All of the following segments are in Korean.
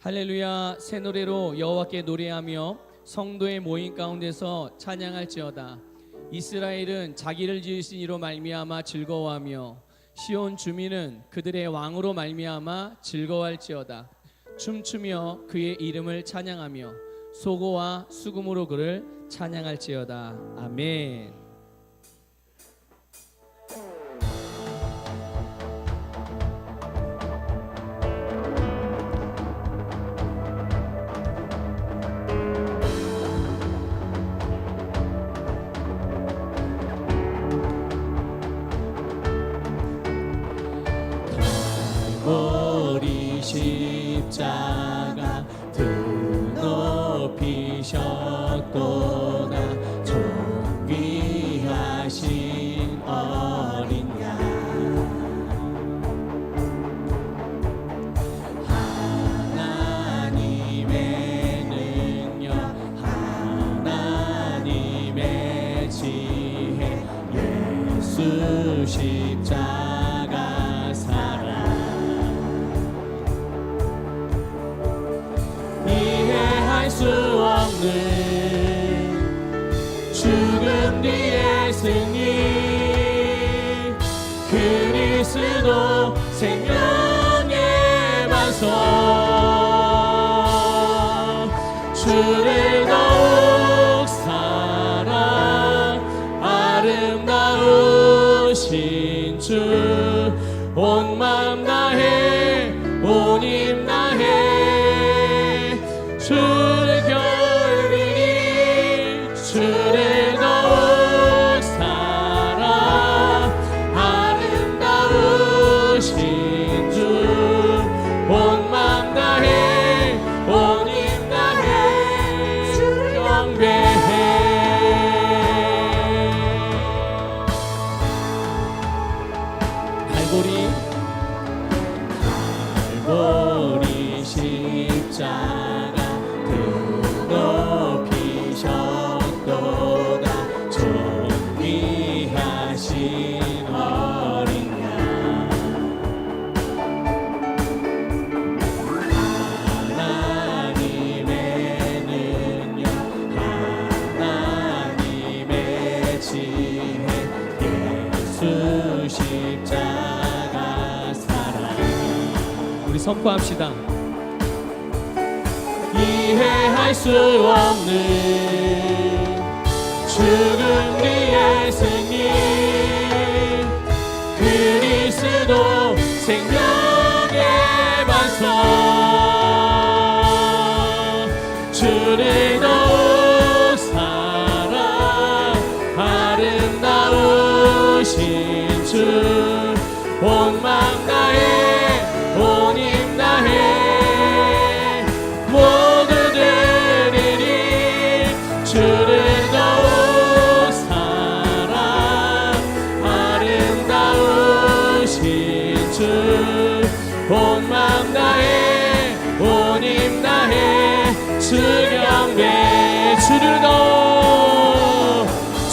할렐루야 새 노래로 여호와께 노래하며 성도의 모임 가운데서 찬양할지어다. 이스라엘은 자기를 지으신 이로 말미암아 즐거워하며 시온 주민은 그들의 왕으로 말미암아 즐거워할지어다. 춤추며 그의 이름을 찬양하며 소고와 수금으로 그를 찬양할지어다. 아멘. 십자가 드 높이셨도다. 존귀하신 어린 양 하나님의 능력 하나님의 지혜 예수 십자가 없는 죽음 뒤의 그리스도 생명의 반석. 주를 더욱 사랑 아름다우신 주온 마 갈고리 십자 선포합시다. 이해할 수 없는 죽음 뒤의 승리 그리스도 생명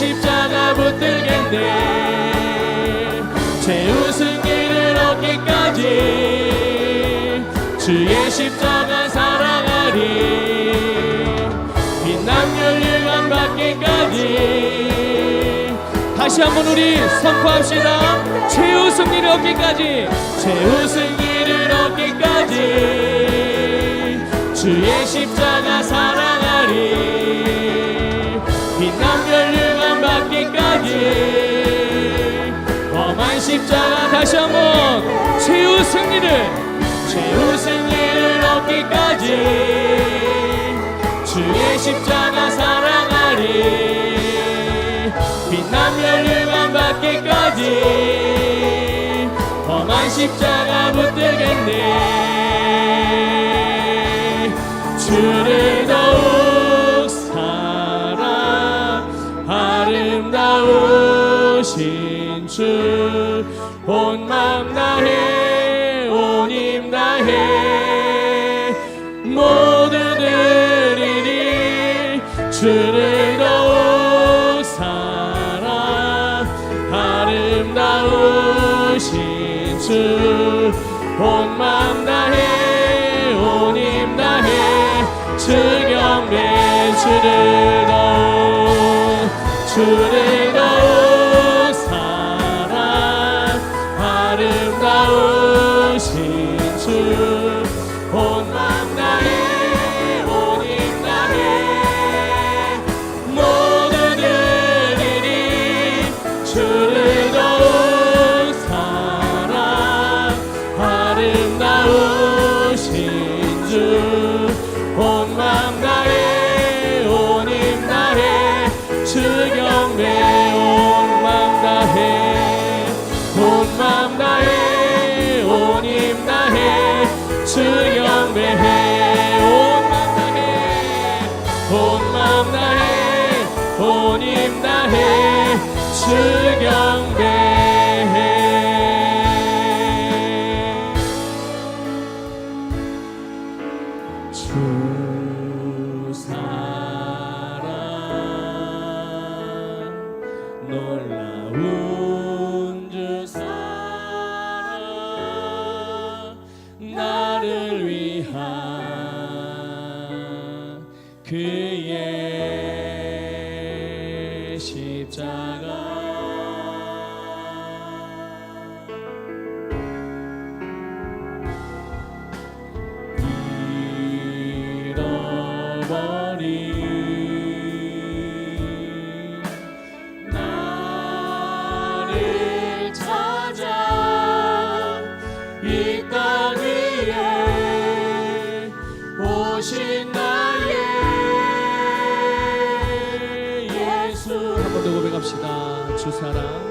십자가 붙들겠네. 최후 승리를 얻기까지 주의 십자가 사랑하리. 빛남멸유감 받기까지 다시 한번 우리 선포합시다. 최후 승리를 얻기까지. 최후 승리를 얻기까지 주의 십자가 사랑하리. 빛남별유 험한 십자가 다시 한번 최후 승리를 최후 승리를 얻기까지. 주의 십자가 사랑하리. 빛난 멸류관 받기까지. 험한 십자가 붙들겠네. 주를 더욱 주 온 맘 다해 온 힘 다해 주 경배해 주 사랑 놀라운 주 사랑 나를 위한 그의 십자가 한번 더 고백합시다. 주 사랑